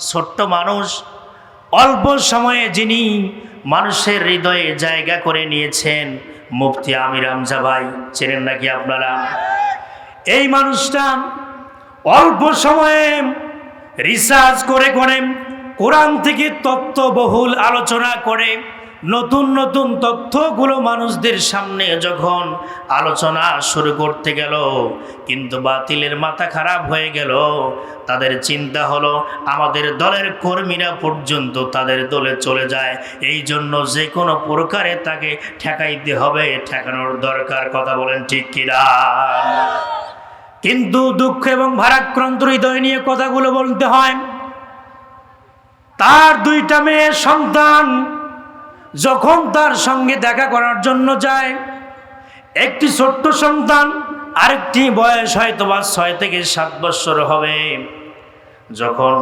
ছোট্ট মানুষ অল্প সময়ে যিনি মানুষের হৃদয়ে জায়গা করে নিয়েছেন, মুফতি আমির আমজা ভাই, চেনেন নাকি আপনারা? এই মানুষটা অল্প সময়ে রিসার্চ করে করে, কোরআন থেকে তত্ত্ববহুল আলোচনা করে নতুন নতুন তথ্যগুলো মানুষদের সামনে যখন আলোচনা শুরু করতে গেল, কিন্তু বাতিলের মাথা খারাপ হয়ে গেল। তাদের চিন্তা হলো, আমাদের দলের কর্মীরা পর্যন্ত তাদের দলে চলে যায়। এই জন্য যে কোনো প্রকারে তাকে ঠেকাইতে হবে, ঠেকানোর দরকার, কথা বলেন ঠিক কিনা? কিন্তু দুঃখ এবং ভারাক্রান্ত হৃদয় নিয়ে কথাগুলো বলতে হয়। তার দুইটা মেয়ে সন্তান যখন তার সঙ্গে দেখা করার জন্য যায়, একটি ছোট্ট সন্তান, আরেকটি বয়স হয়তো বা ছয় থেকে সাত বছর হবে। যখন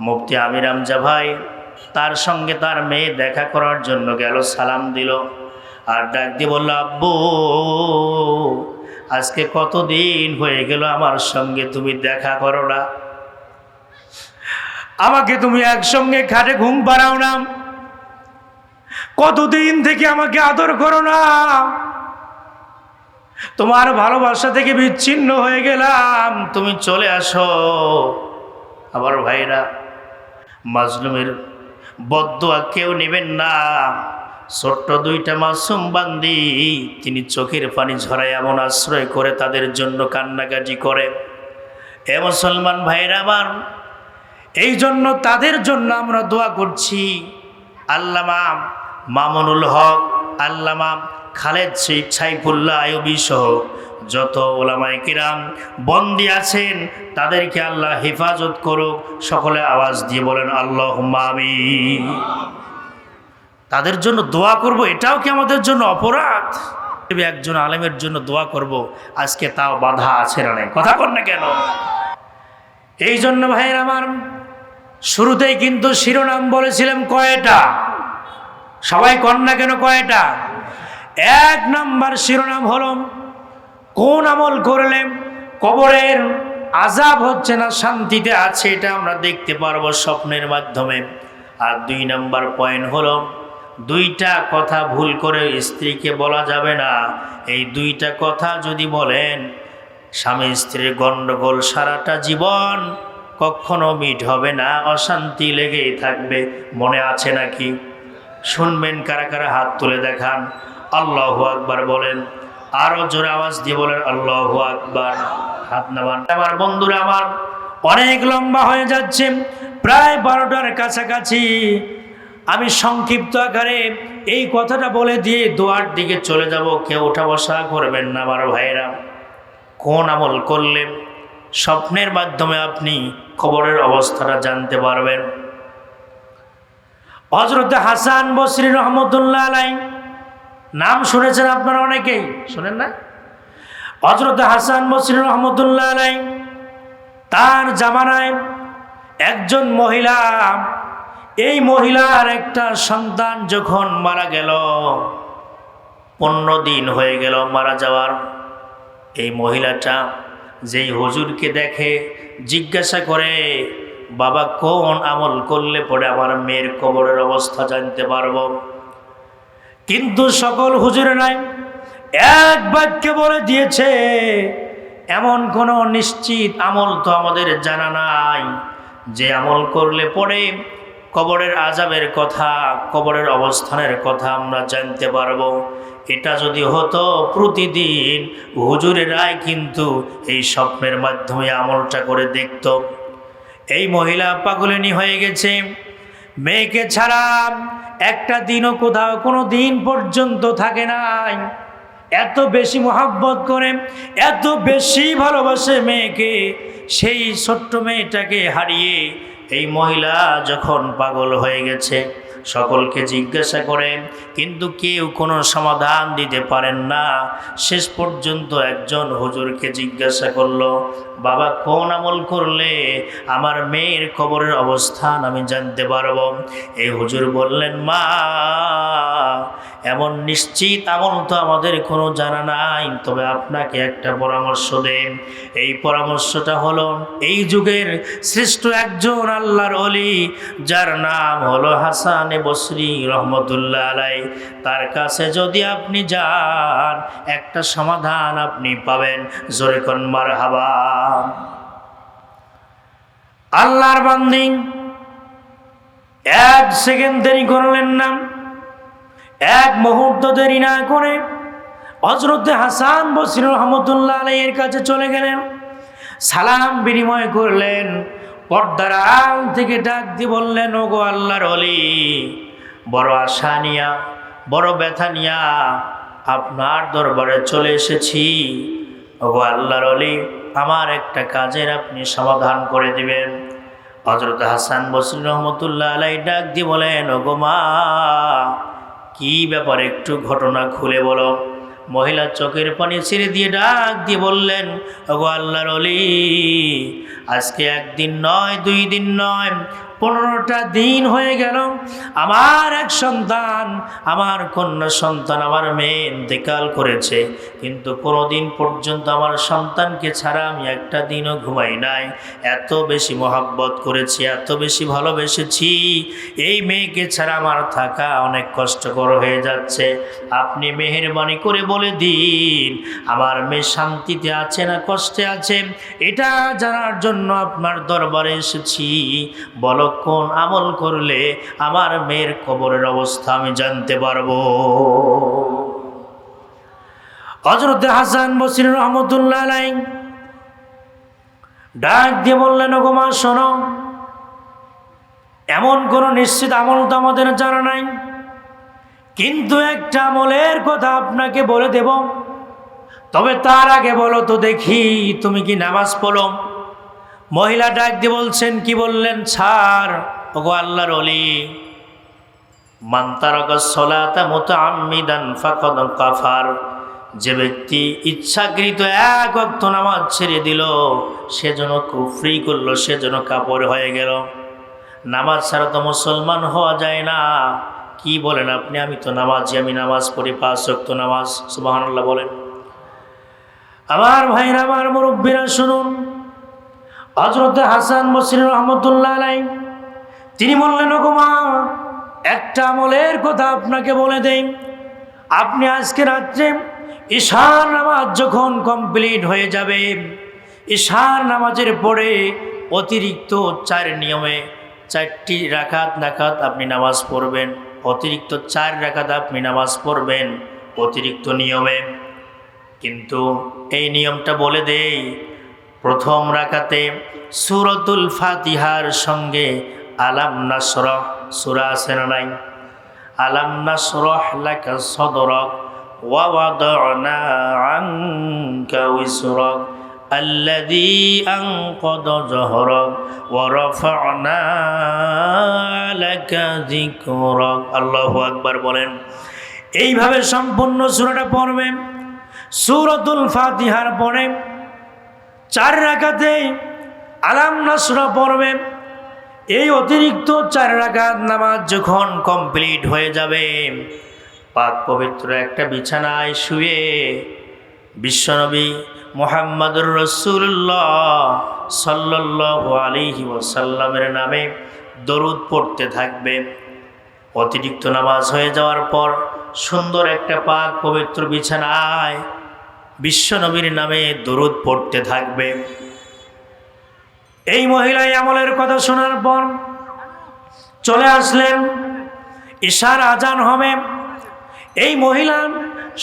মুফতি আমির আমজা ভাই তার সঙ্গে তার মেয়ে দেখা করার জন্য গেল, সালাম দিল আর ডাক দিয়ে বলল, আব্বু, আজকে কতদিন হয়ে গেল আমার সঙ্গে তুমি দেখা করো না? আমাকে তুমি একসঙ্গে খাটে ঘুম পাড়াও না। কতদিন থেকে আমাকে আদর করো না? তোমার ভালোবাসা থেকে বিচ্ছিন্ন হয়ে গেলাম। তুমি চলে আসো। আমার ভাইরা, মাজলুমের বদুয়া কেউ নেবেন না। ছোট্ট দুইটা মাসুম বান্দি, তিনি চোখের পানি ঝরায় এমন আশ্রয় করে তাদের জন্য কান্নাকাটি করে। এ মুসলমান ভাইরা আমার, এই জন্য তাদের জন্য আমরা দোয়া করছি। আল্লামা মামুনুল হক, আল্লামা খালেদ শেখ সাইফুল্লাহ আয়ুবী সহ যত ওলামাই কিরাম বন্দি আছেন, তাদেরকে আল্লাহ হেফাজত করুক, সকলে আওয়াজ দিয়ে বলেন আল্লাহ আমি তাদের জন্য দোয়া করব, এটাও কি আমাদের জন্য অপরাধ? একজন আলেমের জন্য দোয়া করব, আজকে তাও বাধা আছে না কথা কর না কেন? এই জন্য ভাইয়ের আমার শুরুতেই কিন্তু শিরোনাম বলেছিলাম কয়টা? সবাই না কেন কয়টা? এক নাম্বার শিরোনাম হল, কোন আমল করলে কবরের আজাব হচ্ছে না, শান্তিতে আছে এটা আমরা দেখতে পারব স্বপ্নের মাধ্যমে। আর দুই নাম্বার পয়েন্ট হলো, দুইটা কথা ভুল করে স্ত্রীকে বলা যাবে না। এই দুইটা কথা যদি বলেন, স্বামী স্ত্রীর গণ্ডগোল সারাটা জীবন কখনো মিট হবে না, অশান্তি লেগেই থাকবে, মনে আছে নাকি? শুনবেন, কারা কারা হাত তুলে দেখান। আল্লাহ আকবার বলেন, আরও জোরে আওয়াজ দিয়ে বলেন, আল্লাহ আকবার। হাত নামান। আমার বন্ধুরা, আমার অনেক লম্বা হয়ে যাচ্ছে, প্রায় বারোটার কাছাকাছি। আমি সংক্ষিপ্ত আকারে এই কথাটা বলে দিয়ে দোয়ার দিকে চলে যাব। কেউ ওঠা বসা করবেন না, আমার ভাইরা কোন আমল করলে স্বপ্নের মাধ্যমে আপনি খবরের অবস্থাটা জানতে পারবেন। হজরত হাসান বসরি রহমতুল্লাহ আলাই নাম শুনেছেন আপনারা অনেকেই। শোনেন না? হজরত হাসান বসরি রহমতুল্লাহ আলাই তার জামানায় একজন মহিলা, এই মহিলার একটা সন্তান যখন মারা গেল, পনেরো দিন হয়ে গেল মারা যাওয়ার। এই মহিলাটা যেই হুজুরকে দেখে, জিজ্ঞাসা করে বাবা কোন আমল করলে পরে আমার মেয়ের কবরের অবস্থা জানতে পারব? কিন্তু সকল হুজুরে নাই, এক বাক্যে বলে দিয়েছে, এমন কোনো নিশ্চিত আমল তো আমাদের জানা নাই, যে আমল করলে পরে কবরের আজাবের কথা, কবরের অবস্থানের কথা আমরা জানতে পারব। এটা যদি হতো প্রতিদিন হুজুরেরাই কিন্তু এই স্বপ্নের মাধ্যমে আমলটা করে দেখত। এই মহিলা পাগলিনী হয়ে গেছে। মেয়েকে ছাড়া একটা দিনও কোথাও কোনো দিন পর্যন্ত থাকে নাই। এত বেশি মোহাব্বত করে, এত বেশি ভালোবাসে মেয়েকে, সেই ছোট্ট মেয়েটাকে হারিয়ে এই মহিলা যখন পাগল হয়ে গেছে সকলকে জিজ্ঞাসা করে কিন্তু কেউ কোনো সমাধান দিতে পারেন না। শেষ পর্যন্ত একজন হুজুরকে জিজ্ঞাসা করল, বাবা, কোন আমল করলে আমার মেয়ের কবরের অবস্থান আমি জানতে পারব? এই হুজুর বললেন, মা, এমন নিশ্চিত আমল তো আমাদের কোনো জানা নাই, তবে আপনাকে একটা পরামর্শ দেন। এই পরামর্শটা হলো, এই যুগের শ্রেষ্ঠ একজন আল্লাহর অলি যার নাম হলো হাসান বসরি রহমতুল্লাহ আলাই তার কাছে যদি আপনি যান, একটা সমাধান আপনি পাবেন। জোরে কনমার হাবা আল্লাহর বান্দি, এক সেকেন্ড দেরি করলেন না। এক মুহূর্ত দেরি না করে হজরতে হাসান বসির রহমতুল্লাহ আলাইয়ের কাছে চলে গেলেন। সালাম বিনিময় করলেন। পর্দার আল থেকে ডাক দিয়ে বললেন ও গো আল্লাহর অলি বড় আশা নিয়া, বড় ব্যথা নিয়া আপনার দরবারে চলে এসেছি। ও গো আল্লাহর অলি আমার একটা কাজের আপনি সমাধান করে দিবেন। হজরত হাসান বসির রহমতুল্লাহ আলাই ডাক দিয়ে বলেন ও গো মা, কি ব্যাপার একটু ঘটনা খুলে বলো। মহিলা চোখের পানি ছেড়ে দিয়ে ডাক দিয়ে বললেন, ওগো আল্লাহর অলি আজকে একদিন নয়, দুই দিন নয় পনেরোটা দিন হয়ে গেল। আমার এক সন্তান, আমার কন্যা সন্তান, আমার মেয়ে ইন্তেকাল করেছে। কিন্তু কোনো দিন পর্যন্ত আমার সন্তানকে ছাড়া আমি একটা দিনও ঘুমাই নাই। এত বেশি মহাব্বত করেছি, এত বেশি ভালোবেসেছি। এই মেয়েকে ছাড়া আমার থাকা অনেক কষ্টকর হয়ে যাচ্ছে। আপনি মেহরবানি করে বলে দিন, আমার মেয়ে শান্তিতে আছে না কষ্টে আছে? এটা জানার জন্য আপনার দরবারে এসেছি। বলো কোন আমল করলে আমার মেয়ের কবরের অবস্থা আমি জানতে পারব। হজরত হাসান বসির রহমতুল্লাহ আলাই ডাক দিয়ে বললেন, ওগো মা, শোনো, এমন কোনো নিশ্চিত আমল তো আমাদের জানা নাই। কিন্তু একটা আমলের কথা আপনাকে বলে দেব। তবে তার আগে বলো তো দেখি তুমি কি নামাজ পড়ো? মহিলা ডাক দিয়ে বলছেন, কি বললেন? ছাড়, ওগো আল্লাহর অলি মান্তারক সলাতা মতো আমিদান ফাকদ কাফার। যে ব্যক্তি ইচ্ছাকৃত এক অক্ত নামাজ ছেড়ে দিল, সে যেন কুফরি করল, সে যেন কাপড় হয়ে গেল। নামাজ ছাড়া তো মুসলমান হওয়া যায় না। কি বলেন আপনি? আমি তো নামাজি, আমি নামাজ পড়ি, পাঁচ অক্ত নামাজ। সুবাহান্লাহ বলেন। আমার ভাইরা আমার মুরব্বীরা, শুনুন। হজরত হাসান বসির রহমতুল্লাহ আলাই তিনি বললেন ওকুমা একটা আমলের কথা আপনাকে বলে দেই। আপনি আজকে রাত্রে ঈশার নামাজ যখন কমপ্লিট হয়ে যাবে, ঈশার নামাজের পরে অতিরিক্ত চার নিয়মে চারটি রাখাত নাকাত আপনি নামাজ পড়বেন, অতিরিক্ত চার রাখাত আপনি নামাজ পড়বেন অতিরিক্ত নিয়মে। কিন্তু এই নিয়মটা বলে দেই প্রথম রাকাতে সুরতুল ফাতিহার সঙ্গে আলাম নাসরহ সুরা আছে না নাই আলাম নাসরহ লাকা সদরক ওয়া ওয়াদানা আনকা উইসরক الذي أنقض ظهرك ورفعنا لك ذكرك الله أكبر বলেন এইভাবে সম্পূর্ণ সূরাটা পড়বেন সূরাতুল ফাতিহার পরে চার রাকাতে আলাম নাসরা পড়বে। এই অতিরিক্ত চার রাকাত নামাজ যখন কমপ্লিট হয়ে যাবে, পাক পবিত্র একটা বিছানায় শুয়ে বিশ্বনবী মোহাম্মদুর রসুল্লাহ সাল্লাহ আলিহি ওসাল্লামের নামে দরুদ পড়তে থাকবে। অতিরিক্ত নামাজ হয়ে যাওয়ার পর সুন্দর একটা পাক পবিত্র বিছানায় বিশ্বনবীর নামে দরুদ পড়তে থাকবে। এই মহিলাই আমলের কথা শোনার পর চলে আসলেন ঈশার আজান হবে। এই মহিলা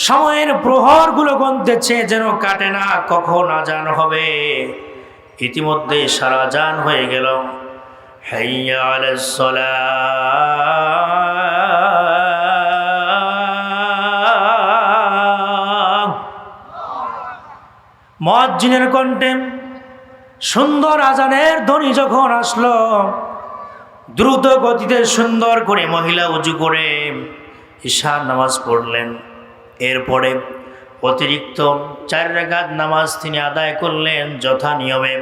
সময়ের প্রহরগুলো গন্তেছে যেন কাটে না, কখন আজান হবে? ইতিমধ্যে সারা আজান হয়ে গেল। হাইয়া আলাইস সালাহ মজ্জিনের কণ্ঠে সুন্দর আজানের ধ্বনি যখন আসলো, দ্রুত গতিতে সুন্দর করে মহিলা উঁচু করে ঈশার নামাজ পড়লেন। এরপরে অতিরিক্ত চার রেখাত নামাজ তিনি আদায় করলেন যথা নিয়মে।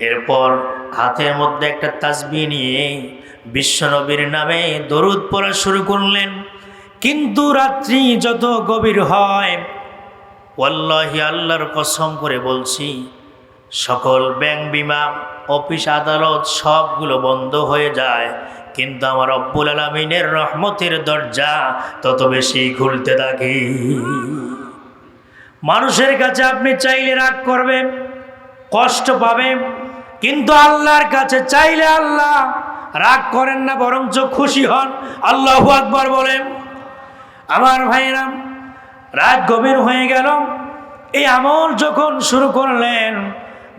এরপর হাতের মধ্যে একটা তাসবি নিয়ে বিশ্বনবীর নামে দরুদ পড়া শুরু করলেন। কিন্তু রাত্রি যত গভীর হয় ওয়াল্লাহি আল্লাহর কসম করে বলছি, সকল ব্যাংক বিমা, অফিস আদালত সবগুলো বন্ধ হয়ে যায়। কিন্তু আমার রব্বুল আলমিনের রহমতের দরজা তত বেশি খুলতে থাকে। মানুষের কাছে আপনি চাইলে রাগ করবেন, কষ্ট পাবেন, কিন্তু আল্লাহর কাছে চাইলে আল্লাহ রাগ করেন না, বরঞ্চ খুশি হন। আল্লাহ আকবর বলেন, আমার ভাইরাম রাত গভীর হয়ে গেল। এই আমল যখন শুরু করলেন,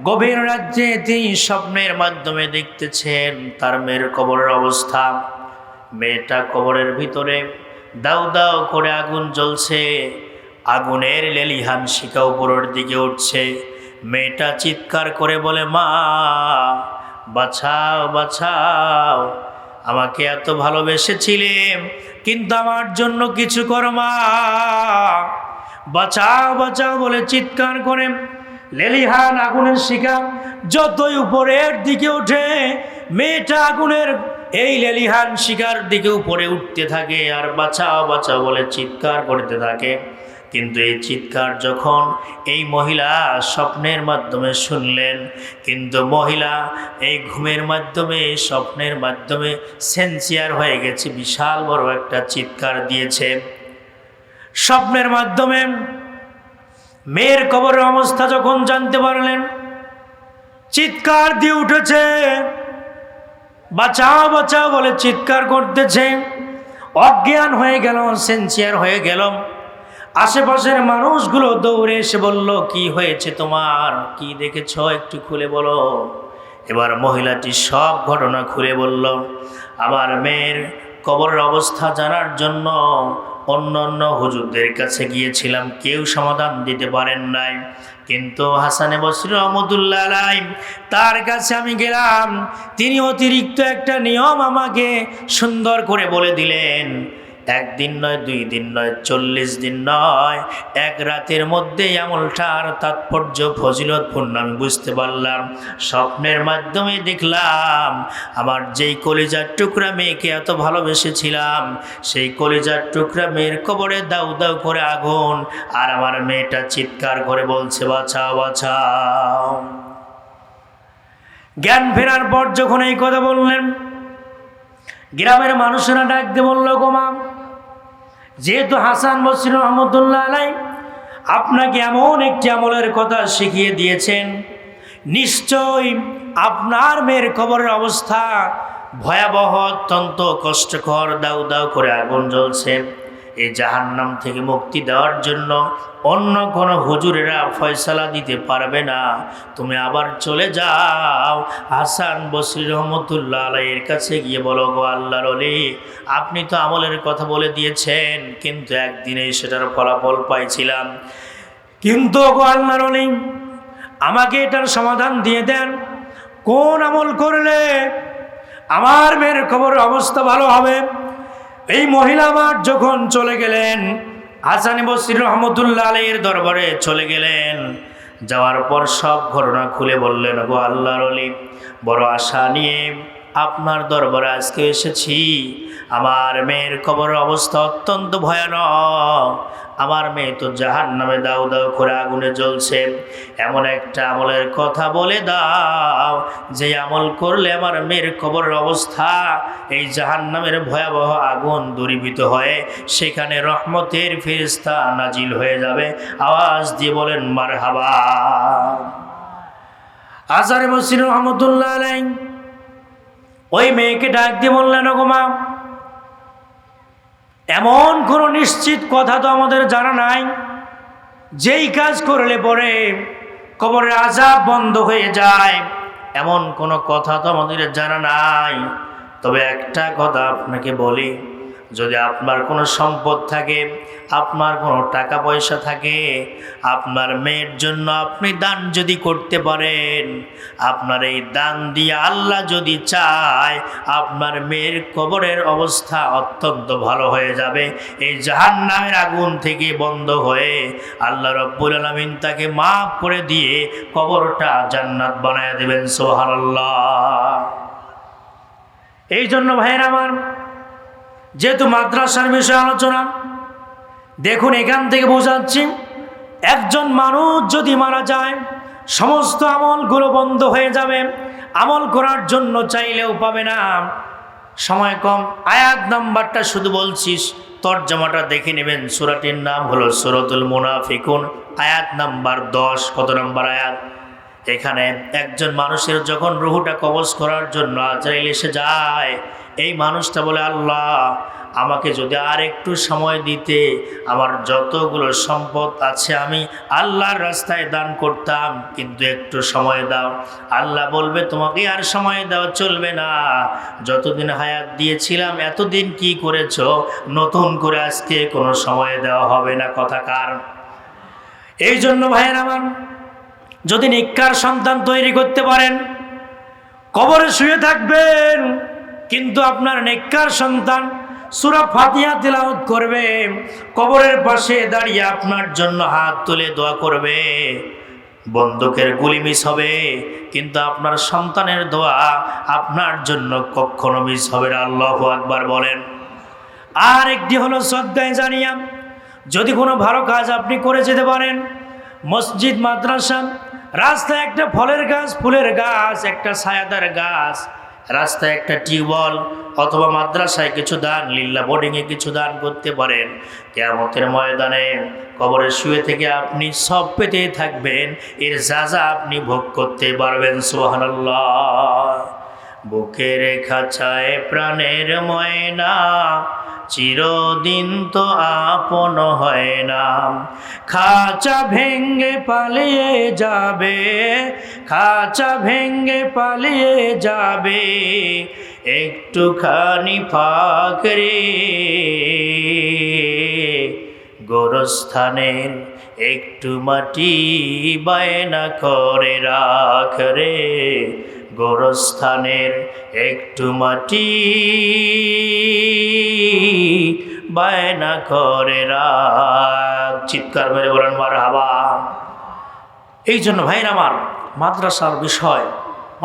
গভীর রাজ্যে তিনি স্বপ্নের মাধ্যমে দেখতেছেন তার মেয়ের কবরের অবস্থা। মেয়েটা কবরের ভিতরে দাউ দাউ করে আগুন জ্বলছে। আগুনের লেলিহান শিকা উপরের দিকে উঠছে। মেয়েটা চিৎকার করে বলে, মা বাছাও বাছাও আমাকে এত ভালোবেসেছিলে কিন্তু আমার জন্য কিছু কর মা। বাঁচাও বাঁচাও বলে চিৎকার করে লেলিহান আগুনের শিকা যতই উপরের দিকে ওঠে, মেয়েটা আগুনের এই লেলিহান শিকার দিকে উপরে উঠতে থাকে আর বাঁচাও বাঁচাও বলে চিৎকার করতে থাকে। কিন্তু এই চিৎকার যখন এই মহিলা স্বপ্নের মাধ্যমে শুনলেন, কিন্তু মহিলা এই ঘুমের মাধ্যমে, স্বপ্নের মাধ্যমে সেন্সিয়ার হয়ে গেছে, বিশাল বড় একটা চিৎকার দিয়েছে। স্বপ্নের মাধ্যমে মেয়ের কবরের অবস্থা যখন জানতে পারলেন, চিৎকার দিয়ে উঠেছে। বাঁচাও বাঁচাও বলে চিৎকার করতেছে। অজ্ঞান হয়ে গেল সেন্সিয়ার হয়ে গেল আশেপাশের মানুষগুলো দৌড়ে এসে বলল, কি হয়েছে তোমার? কি দেখেছ? একটু খুলে বলো। এবার মহিলাটি সব ঘটনা খুলে বলল, আমার মেয়ের কবরের অবস্থা জানার জন্য অন্য অন্য হুজুরদের কাছে গিয়েছিলাম। কেউ সমাধান দিতে পারেন নাই। কিন্তু হাসানে বসির রহমতুল্লাহ আলাই তার কাছে আমি গেলাম। তিনি অতিরিক্ত একটা নিয়ম আমাকে সুন্দর করে বলে দিলেন। একদিন নয়, দুই দিন নয়, চল্লিশ দিন নয়। এক রাতের মধ্যে আমলটার তাৎপর্য ফজিলতপূর্ণ আমি বুঝতে পারলাম। স্বপ্নের মাধ্যমে দেখলাম, আমার যেই কলিজার টুকরা মেয়েকে এত ভালোবেসেছিলাম, সেই কলিজার টুকরা মেয়ের কবরে দাউ দাউ করে আগুন, আর আমার মেয়েটা চিৎকার করে বলছে, বাঁচাও বাঁচাও। জ্ঞান ফেরার পর যখন এই কথা বললেন, গ্রামের মানুষেরা ডাক দিয়ে বলল গোমা যেহেতু হাসান বসির রহমতুল্লাহ আলাই আপনাকে এমন একটি আমলের কথা শিখিয়ে দিয়েছেন নিশ্চয় আপনার মেয়ের খবরের অবস্থা ভয়াবহ, অত্যন্ত কষ্টকর দাউ দাউ করে আগুন জ্বলছে। এই জাহান্নাম থেকে মুক্তি দেওয়ার জন্য অন্য কোনো হুজুরেরা ফয়সালা দিতে পারবে না। তুমি আবার চলে যাও। হাসান বসরি রহমতুল্লাহ আলাইয়ের কাছে গিয়ে বলো, গো আল্লাহর আপনি তো আমলের কথা বলে দিয়েছেন, কিন্তু একদিনেই সেটার ফলাফল পাইছিলাম। কিন্তু গো আল্লাহর অলি আমাকে এটার সমাধান দিয়ে দেন। কোন আমল করলে আমার মেয়ের খবর অবস্থা ভালো হবে? এই মহিলা আমার যখন চলে গেলেন হাসানি বসির রহমতুল্লাহ আলীর দরবারে চলে গেলেন। যাওয়ার পর সব ঘটনা খুলে বললেন গো আল্লাহর অলি বড় আশা নিয়ে আপনার দরবারে আজকে এসেছি। আমার মেয়ের কবর অবস্থা অত্যন্ত ভয়ানক। আমার মেয়ে তো জাহান নামে দাও দাও করে আগুনে জ্বলছে। এমন একটা আমলের কথা বলে দাও, যে আমল করলে আমার মেয়ের কবরের অবস্থা, এই জাহান নামের ভয়াবহ আগুন দূরীভূত হয়ে সেখানে রহমতের ফেরিস্তা নাজিল হয়ে যাবে। আওয়াজ দিয়ে বলেন মার হাবা আজারে বসির রহমতুল্লাহ ওই মেয়েকে ডাক দিয়ে বললেন গো মা এমন কোনো নিশ্চিত কথা তো আমাদের জানা নাই। যেই কাজ করলে পরে কবরের আজাব বন্ধ হয়ে যায়। এমন কোনো কথা তো আমাদের জানা নাই। তবে একটা কথা আপনাকে বলি যদি আপনার কোনো সম্পদ থাকে, আপনার কোনো টাকা পয়সা থাকে, আপনার মেয়ের জন্য আপনি দান যদি করতে পারেন, আপনার এই দান দিয়ে আল্লাহ যদি চায়, আপনার মেয়ের কবরের অবস্থা অত্যন্ত ভালো হয়ে যাবে। এই জাহান নামের আগুন থেকে বন্ধ হয়ে আল্লাহ রব্বুল আলমিন তাকে মাফ করে দিয়ে কবরটা জান্নাত বানায় দেবেন সোহানাল্লাহ এই জন্য ভাইয়ের আমার যেহেতু মাদ্রাসার বিষয়ে আলোচনা, দেখুন এখান থেকে বোঝাচ্ছি, একজন মানুষ যদি মারা যায়, সমস্ত আমলগুলো বন্ধ হয়ে যাবে, আমল করার জন্য চাইলেও পাবে না। সময় কম, আয়াত নাম্বারটা শুধু বলছিস, তর্জমাটা দেখে নেবেন, সুরাটির নাম হলো সুরতুল মুনাফিকুন, আয়াত নাম্বার দশ, কত নম্বর আয়াত? এখানে একজন মানুষের যখন রুহুটা কবজ করার জন্য আজরাইল এসে যায় এই মানুষটা বলে, আল্লাহ, আমাকে যদি আর একটু সময় দিতে, আমার যতগুলো সম্পদ আছে আমি আল্লাহর রাস্তায় দান করতাম, কিন্তু একটু সময় দাও। আল্লাহ বলবে, তোমাকে আর সময় দেওয়া চলবে না। যতদিন হায়াত দিয়েছিলাম, এতদিন কি করেছ? নতুন করে আজকে কোনো সময় দেওয়া হবে না। কথা কার? এই জন্য ভাইয়ের আমার, যদি নিকার সন্তান তৈরি করতে পারেন, কবরে শুয়ে থাকবেন। কিন্তু আপনার নেককার সন্তান সুরা ফাতিয়া তিলাওয়াত করবে, কবরের পাশে দাঁড়িয়ে আপনার জন্য হাত তুলে দোয়া করবে। বন্দুকের গুলি মিস হবে, কিন্তু আপনার সন্তানের দোয়া আপনার জন্য কখনো মিস হবে না। আল্লাহ আকবার বলেন। আর একটি হলো শ্রদ্ধায় জানিয়া, যদি কোনো ভালো কাজ আপনি করে যেতে পারেন, মসজিদ, মাদ্রাসা, রাস্তায় একটা ফলের গাছ, ফুলের গাছ, একটা ছায়াদার গাছ রাস্তায় একটা টিউবওয়েল অথবা মাদ্রাসায় কিছু দান, লিল্লা বোর্ডিংয়ে কিছু দান করতে পারেন। কেয়ামতের ময়দানে কবরে শুয়ে থেকে আপনি সব পেতে থাকবেন। এর যা যা আপনি ভোগ করতে পারবেন সোহানাল্লাহ বুকের খাঁচায় প্রাণের ময়না, চিরদিন তো আপন হয় না। খাঁচা ভেঙ্গে পালিয়ে যাবে খাঁচা ভেঙ্গে পালিয়ে যাবে। একটুখানি ফাঁকরে। গোরস্থানের একটু মাটি বায়না করে রাখ রে। গোরস্থানের একটু মাটি বায়না করে রাখ। চিৎকার মেরে বলেন মার হাবা এই জন্য ভাইর আমার মাদ্রাসার বিষয়।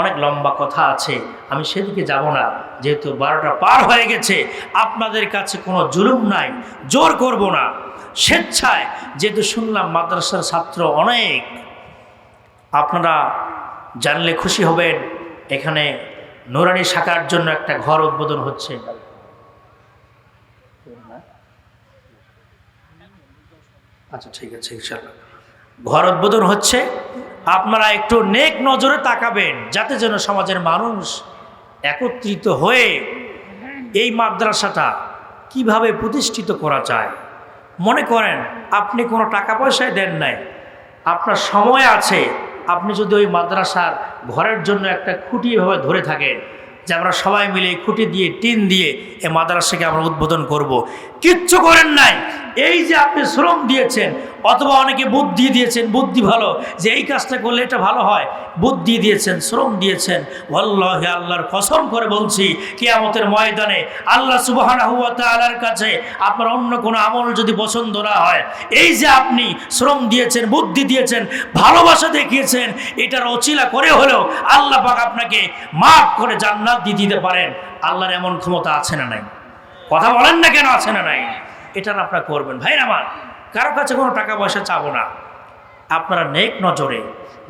অনেক লম্বা কথা আছে, আমি সেদিকে যাব না। যেহেতু বারোটা পার হয়ে গেছে, আপনাদের কাছে কোনো জুলুম নাই, জোর করব না। স্বেচ্ছায়, যেহেতু শুনলাম মাদ্রাসার ছাত্র অনেক, আপনারা জানলে খুশি হবেন, এখানে নোরানি শাখার জন্য একটা ঘর উদ্বোধন হচ্ছে। আচ্ছা ঠিক আছে ইনশাল্লাহ ঘর উদ্বোধন হচ্ছে আপনারা একটু নেক নজরে তাকাবেন, যাতে যেন সমাজের মানুষ একত্রিত হয়ে এই মাদ্রাসাটা কীভাবে প্রতিষ্ঠিত করা যায় মনে করেন, আপনি কোনো টাকা পয়সায় দেন নাই, আপনার সময় আছে, আপনি যদি ওই মাদ্রাসার ঘরের জন্য একটা খুঁটি এভাবে ধরে থাকেন, যে আমরা সবাই মিলে খুঁটি দিয়ে, টিন দিয়ে এই মাদ্রাসাকে আমরা উদ্বোধন করব। কিচ্ছু করেন নাই এই যে আপনি শ্রম দিয়েছেন, অথবা অনেকে বুদ্ধি দিয়েছেন, বুদ্ধি ভালো, যে এই কাজটা করলে এটা ভালো হয়, বুদ্ধি দিয়েছেন, শ্রম দিয়েছেন আল্লাহ আল্লাহর কসম করে বলছি, কিয়ামতের ময়দানে আল্লাহ সুবাহ আল্লাহর কাছে আপনার অন্য কোনো আমল যদি পছন্দ না হয়, এই যে আপনি শ্রম দিয়েছেন, বুদ্ধি দিয়েছেন, ভালোবাসা দেখিয়েছেন, এটার অচিলা করে হলেও আল্লাহ পাক আপনাকে মাফ করে জান্নাত দিয়ে দিতে পারেন। আল্লাহর এমন ক্ষমতা আছে না নাই? কথা বলেন না কেন আছে না নাই? এটা আপনারা করবেন। ভাই আমার, কারও কাছে কোনো টাকা পয়সা চাবো না। আপনারা নেক নজরে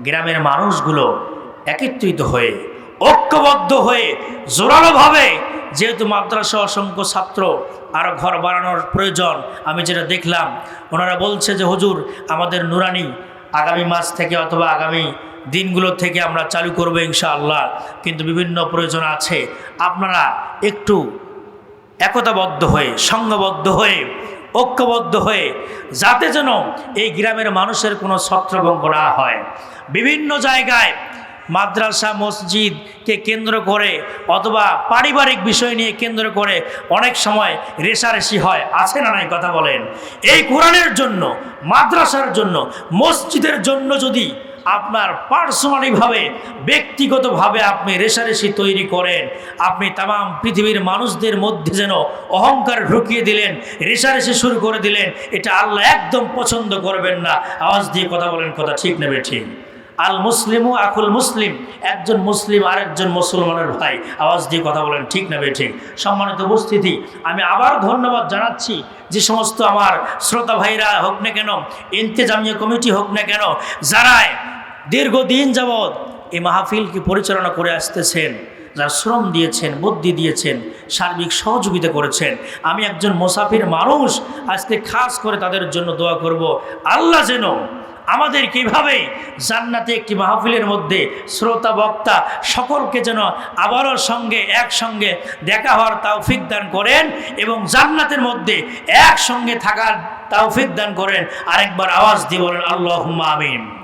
গ্রামের মানুষগুলো একত্রিত হয়ে, ঐক্যবদ্ধ হয়ে জোরালোভাবে যেহেতু মাদ্রাসা অসংখ্য ছাত্র আরও ঘর বানানোর প্রয়োজন, আমি যেটা দেখলাম, ওনারা বলছে যে, হুজুর, আমাদের নুরানি আগামী মাস থেকে অথবা আগামী দিনগুলো থেকে আমরা চালু করব ইনশাআল্লাহ। কিন্তু বিভিন্ন প্রয়োজন আছে। আপনারা একটু একতাবদ্ধ হয়ে সংঘবদ্ধ হয়ে, ঐক্যবদ্ধ হয়ে, যাতে যেন এই গ্রামের মানুষের কোনো ছত্রভঙ্গ না হয়। বিভিন্ন জায়গায় মাদ্রাসা, মসজিদকে কেন্দ্র করে অথবা পারিবারিক বিষয় নিয়ে কেন্দ্র করে অনেক সময় রেশারেশি হয়। আছে না নাই কথা বলেন? এই কোরআনের জন্য, মাদ্রাসার জন্য, মসজিদের জন্য যদি আপনার পার্সোনালিভাবে ব্যক্তিগতভাবে আপনি রেশারেশি তৈরি করেন। আপনি তাম, পৃথিবীর মানুষদের মধ্যে যেন অহংকার ঢুকিয়ে দিলেন, রেশারেশি শুরু করে দিলেন, এটা আল্লাহ একদম পছন্দ করবেন না। আওয়াজ দিয়ে কথা বলেন, কথা ঠিক নেবে ঠিক আল মুসলিমও আকুল মুসলিম, একজন মুসলিম আরেকজন মুসলমানের ভাই। আওয়াজ দিয়ে কথা বলেন, ঠিক না বে ঠিক সম্মানিত উপস্থিতি, আমি আবার ধন্যবাদ জানাচ্ছি যে সমস্ত আমার শ্রোতা ভাইরা হোক না কেন, ইন্তেজামিয়া কমিটি হোক না কেন, যারাই দীর্ঘদিন যাবৎ এই মাহফিলকে পরিচালনা করে আসতেছেন, যারা শ্রম দিয়েছেন, বুদ্ধি দিয়েছেন, সার্বিক সহযোগিতা করেছেন। আমি একজন মোসাফির মানুষ, আজকে খাস করে তাদের জন্য দোয়া করব, আল্লাহ যেন আমাদের কীভাবে জান্নাতে একটি মাহফিলের মধ্যে শ্রোতা, বক্তা সকলকে যেন আবারও সঙ্গে, একসঙ্গে দেখা হওয়ার তৌফিক দান করেন এবং জান্নাতের মধ্যে একসঙ্গে থাকার তৌফিক দান করেন। আরেকবার আওয়াজ দিয়ে বলেন আল্লাহ আমিন।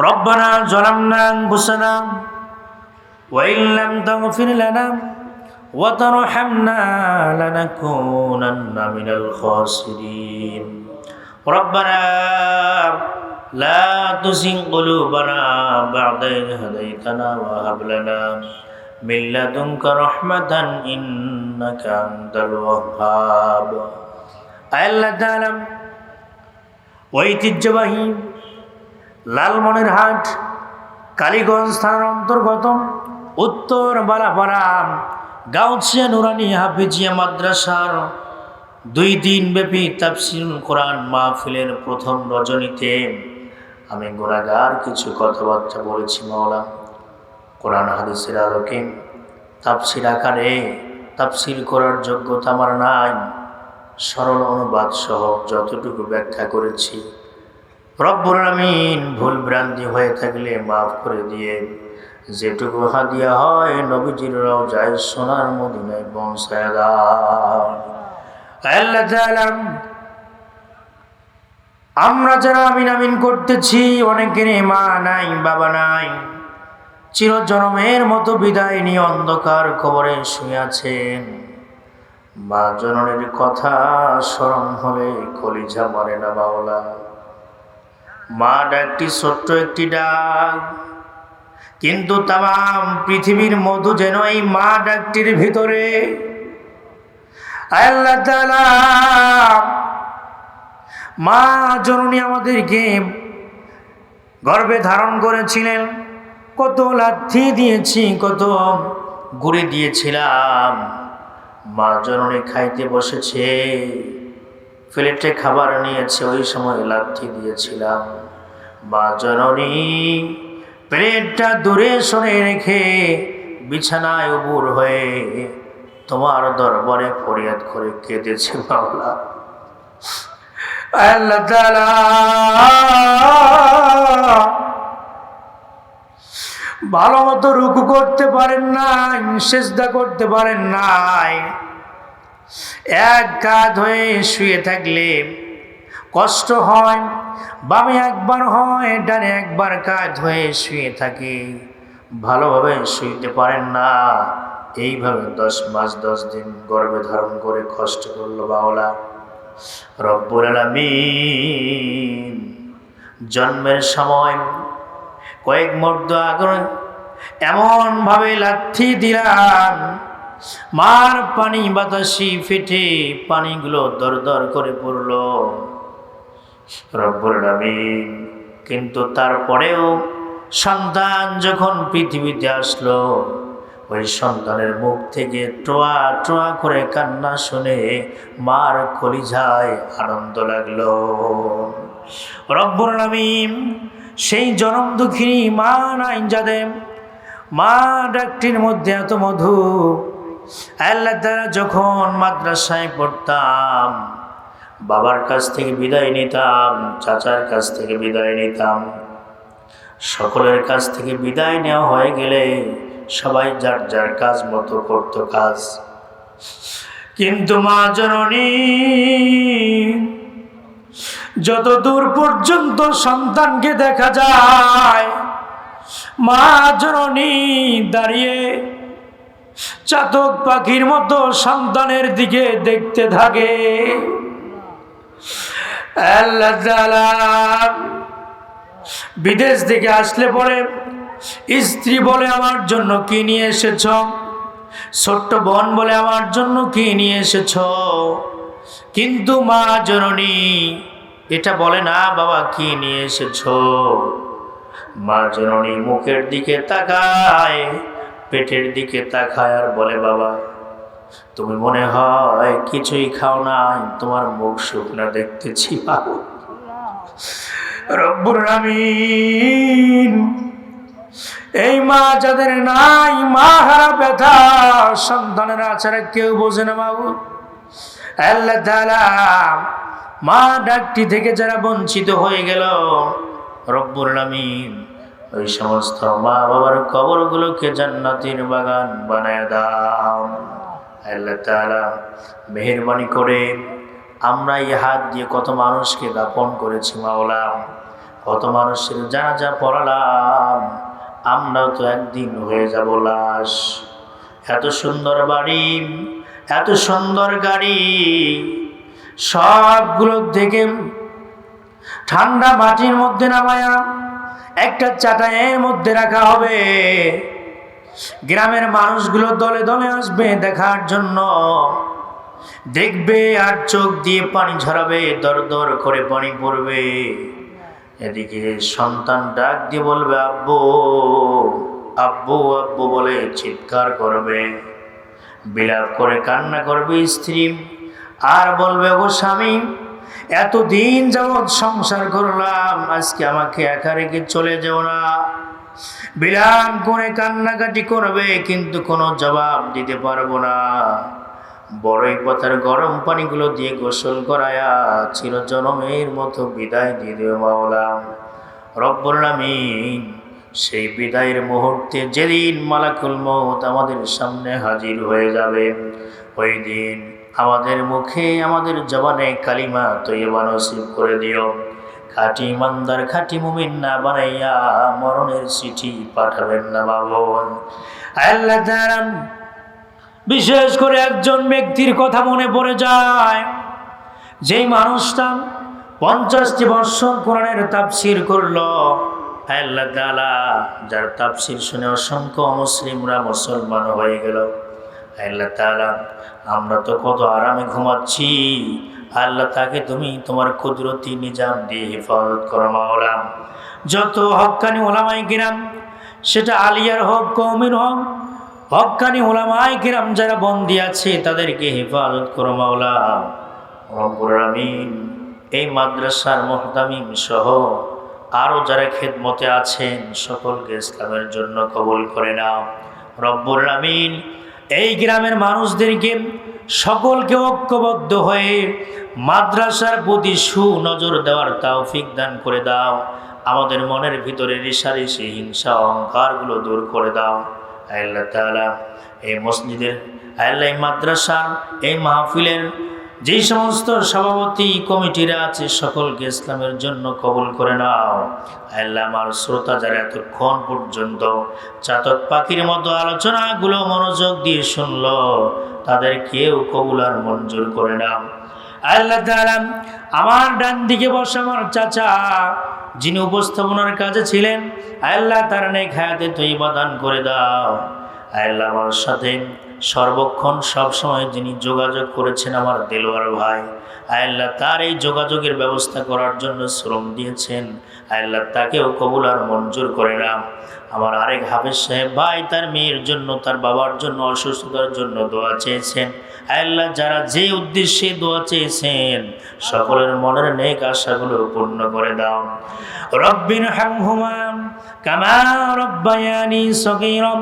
ربنا ظلمنا أنفسنا وإن لم تغفر لنا وترحمنا لنكونن من الخاسرين ربنا لا تزغ قلوبنا بعد إذ هديتنا وهب لنا من لدنك رحمة إنك أنت الوهاب আল্লাহ তাআলা ঐতিহ্যবাহী লালমনিরহাট, কালীগঞ্জ থানার অন্তর্গত উত্তর বালাপাড়া গাউছিয়া নুরানি হাফিজিয়া মাদ্রাসার দুই দিন ব্যাপী তাফসিল কোরআন মাহফিলের প্রথম রজনীতে আমি গোনাগার কিছু কথাবার্তা বলেছি মাওলা কোরআন হাদিসের আলোকে তাফসিল আকারে তাফসিল করার যোগ্যতা আমার নাই। সরল অনুবাদ সহ যতটুকু ব্যাখ্যা করেছি রব্বুর আমিন ভুল ভ্রান্তি হয়ে থাকলে মাফ করে দিয়ে, যেটুকু হাদিয়া হয় নবীজির যায় সোনার মদিনায় পৌঁছায় আল্লাহ আমরা যারা আমিন আমিন করতেছি, অনেকের মা নাই, বাবা নাই, চিরজনমের মতো বিদায় নিয়ে অন্ধকার খবরে শুয়ে আছেন। মা জননের কথা স্মরণ হলে কলিজা মরে না বাওলা মা ডাকটি ছোট্ট একটি ডাক। কিন্তু তাম পৃথিবীর মধু যেন এই মা ডাকটির ভিতরে। আল্লাহ তাআলা মা জননী আমাদেরকে গর্বে ধারণ করেছিলেন। কত লাথি দিয়েছি, কত গুড়ি দিয়েছিলাম। মা জননী খাইতে বসেছে। প্লেটে খাবার নিয়েছে, ওই সময় লাথি দিয়েছিলাম। মা জননী, প্লেটটা দূরে সরে রেখে বিছানায় উবুর হয়ে তোমার দরবারে ফরিয়াদ করে কেঁদেছে মাওলা। ভালো মতো রুকু করতে পারেন নাই, সেজদা করতে পারেন নাই। এক কাজ হয়ে শুয়ে থাকলে কষ্ট হয়, বামে একবার হয়, ডানে একবার কাজ হয়ে শুয়ে থাকে। ভালোভাবে শুইতে পারেন না। এইভাবে দশ মাস, দশ দিন গর্ভে ধারণ করে কষ্ট করল বাওলা রব্বুল জন্মের সময় কয়েক মর্দ আগুন এমনভাবে লাথি দিলাম মার পানি বাতাসি ফেটে পানিগুলো দর দর করে পড়ল। রব্বুল কিন্তু তারপরেও সন্তান যখন পৃথিবীতে আসলো, ওই সন্তানের মুখ থেকে টোয়া টোয়া করে কান্না শুনে মার কলিজায় আনন্দ লাগল। রব্বুর নামিম সেই জনম দুঃখিনী মা নাই যাদের, মা ডাকটির মধ্যে এত মধু আল্লাহ যখন মাদ্রাসায় পড়তাম, বাবার কাছ থেকে বিদায় নিতাম, চাচার কাছ থেকে বিদায় নিতাম। সকলের কাছ থেকে বিদায় নেওয়া হয়ে গেলে সবাই যার যার কাজ মতো করতো কাজ। কিন্তু মা জননী, যত দূর পর্যন্ত সন্তানকে দেখা যায়, মা জননী দাঁড়িয়ে চাতক পাখির মতো সন্তানের দিকে দেখতে থাকে। বিদেশ থেকে আসলে পরে স্ত্রী বলে আমার জন্য কি নিয়ে এসেছ? ছোট্ট বোন বলে আমার জন্য কি নিয়ে এসেছ? কিন্তু মা জননী এটা বলে না, বাবা, কি নিয়ে এসেছ? মা জননী মুখের দিকে তাকায়। পেটের দিকে তাকায় আর বলে, বাবা, তুমি মনে হয় কিছুই খাও নাই, তোমার মুখ শুকনা দেখতেছি এই মা যাদের নাই মা হারা ব্যথা, সন্তানের আচারে কেউ বোঝে না, বাবু। আল্লাহ মা ডাকটি থেকে যারা বঞ্চিত হয়ে গেল, রব্বুর আমিন। ওই সমস্ত মা বাবার কবরগুলোকে জান্নাতের বাগান বানায় দাও। আল্লাহ তাআলা মেহেরবানি করে আমরা এই হাত দিয়ে কত মানুষকে দাপন করেছি মাওলা, কত মানুষের যা জানাজা পড়ালাম, আমরাও তো একদিন হয়ে যাব লাশ। এত সুন্দর বাড়ি, এত সুন্দর গাড়ি, সবগুলো থেকে ঠান্ডা মাটির মধ্যে নামায়া একটা চাটাইয়ের মধ্যে রাখা হবে। গ্রামের মানুষগুলো দলে দলে আসবে দেখার জন্য। দেখবে আর চোখ দিয়ে পানি ঝরাবে, দর দর করে পানি পড়বে। এদিকে সন্তান ডাক দিয়ে বলবে, আব্বু আব্বু আব্বু বলে চিৎকার করবে। বিলাপ করে কান্না করবে স্ত্রী। আর বলবে গো স্বামী এতদিন যাবৎ সংসার করলাম, আজকে আমাকে একা রেখে চলে যাও না। বিলাম করে কান্নাকাটি করবে, কিন্তু কোনো জবাব দিতে পারব না। বড়ই পাতার গরম পানিগুলো দিয়ে গোসল করায়া চির জনমের মতো বিদায় দিয়ে দেবে মাওলা। রব্বুল আমিন, সেই বিদায়ের মুহূর্তে যেদিন মালাকুল মৌত আমাদের সামনে হাজির হয়ে যাবে, ওই দিন আমাদের মুখে, আমাদের জবানে কালিমা তৈবা নসিব করে দিও। খাটি ইমানদার, খাটি মুমিন না বানাইয়া মরণের চিঠি পাঠাবেন না বাবন আল্লাহ বিশেষ করে একজন ব্যক্তির কথা মনে পড়ে যায়। যেই মানুষটা পঞ্চাশটি বৎসর কোরআনের তাফসির করল আল্লাহ যার তাফসির শুনে অসংখ্য মুসলিমরা মুসলমান হয়ে গেল। আল্লাহ তাআলা, আমরা তো কত আরামে ঘুমাচ্ছি। আল্লাহ তাকে তুমি তোমার কুদরতি নিজাম দিয়ে হেফাজত করো মাওলা। যত হক্কানি ওলামাই কিরাম, সেটা আলিয়ার হোক কৌমির হোক হক্কানি ওলামাই কিরাম যারা বন্দি আছে, তাদেরকে হেফাজত করো মাওলা। এই মাদ্রাসার মোহতামিম সহ আরও যারা খেদমতে আছেন, সকলকে ইসলামের জন্য কবুল করে নাও। রব্বুর আমিন এই গ্রামের মানুষদেরকে সকলকে ঐক্যবদ্ধ হয়ে মাদ্রাসার প্রতি সুনজর দেওয়ার তাওফিক দান করে দাও। আমাদের মনের ভিতরে রেশারেশি হিংসা অহংকারগুলো দূর করে দাও। আল্লাহ তাআলা এই মসজিদের, আল্লাহ মাদ্রাসার, এই মাহফিলের যেই সমস্ত সভাপতি কমিটিরা আছে, সকলকে ইসলামের জন্য কবুল করে নাও। আল্লাহ, আমার শ্রোতা যারা এতক্ষণ পর্যন্ত চাতক পাখির মতো আলোচনাগুলো মনোযোগ দিয়ে শুনল তাদের কেউ কবুল আর মঞ্জুর করে নাও। আল্লাহ আমার ডান দিকে বসে আমার চাচা, যিনি উপস্থাপনার কাজে ছিলেন আল্লাহ, তার নেই খায়াতে তৈবা দান করে দাও। আল্লাহ, আমার সাথে সর্বক্ষণ সবসময় যিনি যোগাযোগ করেছেন আমার দেলোয়ার ভাই। আল্লাহ তার এই যোগাযোগের ব্যবস্থা করার জন্য শ্রম দিয়েছেন। আল্লাহ তাকেও কবুল আর মঞ্জুর করে না আমার আরেক হাফেজ সাহেব ভাই তার মেয়ের জন্য, তার বাবার জন্য, অসুস্থতার জন্য দোয়া চেয়েছেন। আল্লাহ যারা যে উদ্দেশ্যে দোয়া চেয়েছেন, সকলের মনের নেক আশাগুলো পূর্ণ করে দাও। রব্বিন হাম হুমাম কামা রব্বায়ানি সগীরম